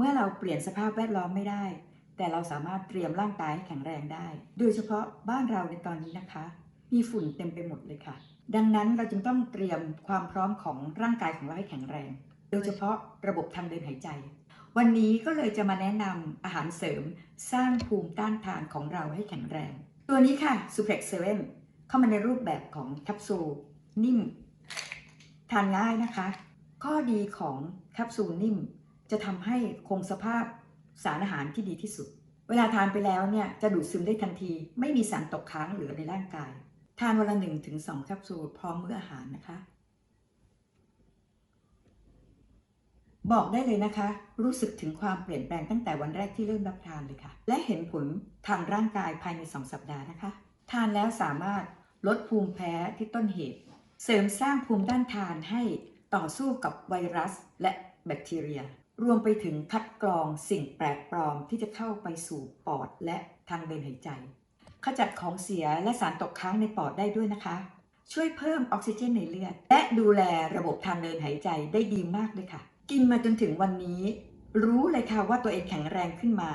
เมื่อเราเปลี่ยนสภาพแวดล้อมไม่ได้ แต่เราสามารถเตรียมร่างกายให้แข็งแรงได้ โดยเฉพาะบ้านเราในตอนนี้นะคะ มีฝุ่นเต็มไปหมดเลยค่ะ ดังนั้นเราจึงต้องเตรียมความพร้อมของร่างกายของเราให้แข็งแรง โดยเฉพาะระบบทางเดินหายใจ วันนี้ก็เลยจะมาแนะนำอาหารเสริมสร้างภูมิต้านทานของเราให้แข็งแรง ตัวนี้ค่ะ Suplex 7เข้ามาในรูปแบบของแคปซูลนิ่ม ทานง่ายนะคะ ข้อดีของแคปซูลนิ่ม จะทำให้คงสภาพสารอาหารที่ดีที่สุด เวลาทานไปแล้วเนี่ยจะดูดซึมได้ทันที ไม่มีสารตกค้างเหลือในร่างกาย ทานวันละ1-2ถึง2แคปซูลพร้อมมื้ออาหารนะคะ บอกได้เลยนะคะ รู้สึกถึงความเปลี่ยนแปลงตั้งแต่วันแรกที่เริ่มรับทานเลยค่ะ และเห็นผลทางร่างกายภายใน 2 สัปดาห์นะคะ ทานแล้วสามารถลดภูมิแพ้ที่ต้นเหตุ เสริมสร้างภูมิต้านทานให้ต่อสู้กับไวรัสและแบคทีเรีย รวมไปถึงคัดกรองสิ่งแปลกปลอมที่จะเข้าไปสู่ปอดและทางเดินหายใจ ขจัดของเสียและสารตกค้างในปอดได้ด้วยนะคะ ช่วยเพิ่มออกซิเจนในเลือด และดูแลระบบทางเดินหายใจได้ดีมากเลยค่ะ กินมาจนถึงวันนี้ รู้เลยค่ะว่าตัวเองแข็งแรงขึ้นมา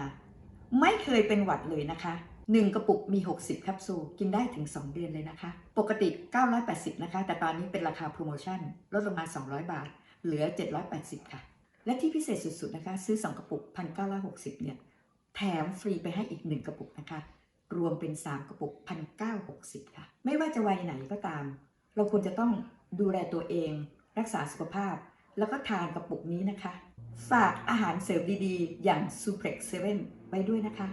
ไม่เคยเป็นหวัดเลยนะคะ1กระปุกมี 60แคปซูลกินได้ถึง 2 เดือนเลยนะคะ ปกติ 980 นะคะ แต่ตอนนี้เป็นราคาโปรโมชั่น ลดลงมา 200 บาท เหลือ 780 ค่ะ และที่พิเศษสุดๆนะคะซื้อ 2 กระปุก 1,960 เนี่ยแถมฟรีไปให้อีก 1 กระปุกนะคะรวมเป็น 3 กระปุก 1,960 ค่ะ ไม่ว่าจะวัยไหนก็ตาม เราควรจะต้องดูแลตัวเอง รักษาสุขภาพ แล้วก็ทานกระปุกนี้นะคะ ฝากอาหารเสริมดีๆ อย่าง Suplex 7ไว้ด้วยนะคะ